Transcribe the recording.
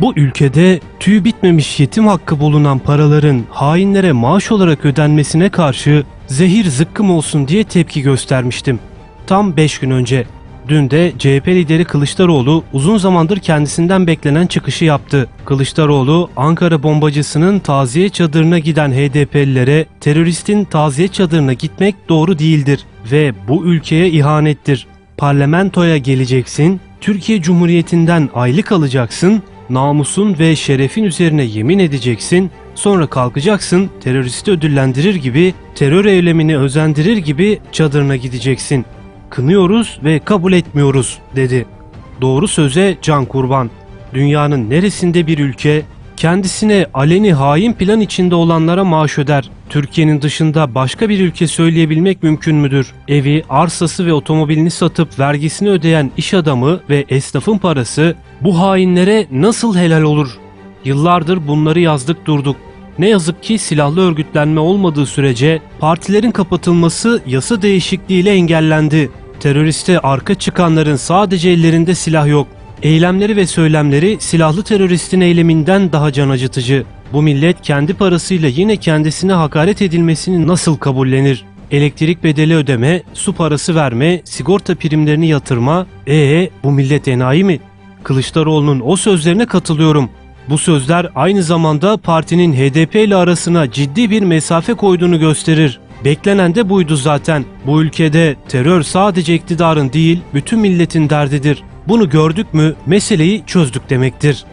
Bu ülkede tüy bitmemiş yetim hakkı bulunan paraların hainlere maaş olarak ödenmesine karşı zehir zıkkım olsun diye tepki göstermiştim. Tam 5 gün önce. Dün de CHP lideri Kılıçdaroğlu uzun zamandır kendisinden beklenen çıkışı yaptı. Kılıçdaroğlu, Ankara bombacısının taziye çadırına giden HDP'lilere teröristin taziye çadırına gitmek doğru değildir ve bu ülkeye ihanettir. Parlamentoya geleceksin, Türkiye Cumhuriyeti'nden aylık alacaksın, namusun ve şerefin üzerine yemin edeceksin, sonra kalkacaksın teröristi ödüllendirir gibi, terör eylemini özendirir gibi çadırına gideceksin. Kınıyoruz ve kabul etmiyoruz dedi. Doğru söze can kurban. Dünyanın neresinde bir ülke kendisine aleni hain plan içinde olanlara maaş öder. Türkiye'nin dışında başka bir ülke söyleyebilmek mümkün müdür? Evi, arsası ve otomobilini satıp vergisini ödeyen iş adamı ve esnafın parası bu hainlere nasıl helal olur? Yıllardır bunları yazdık durduk. Ne yazık ki silahlı örgütlenme olmadığı sürece partilerin kapatılması yasa değişikliğiyle engellendi. Teröriste arka çıkanların sadece ellerinde silah yok. Eylemleri ve söylemleri silahlı teröristin eyleminden daha can acıtıcı. Bu millet kendi parasıyla yine kendisine hakaret edilmesini nasıl kabullenir? Elektrik bedeli ödeme, su parası verme, sigorta primlerini yatırma. Ee bu millet enayi mi? Kılıçdaroğlu'nun o sözlerine katılıyorum. Bu sözler aynı zamanda partinin HDP ile arasına ciddi bir mesafe koyduğunu gösterir. Beklenen de buydu zaten. Bu ülkede terör sadece iktidarın değil, bütün milletin derdidir. Bunu gördük mü meseleyi çözdük demektir.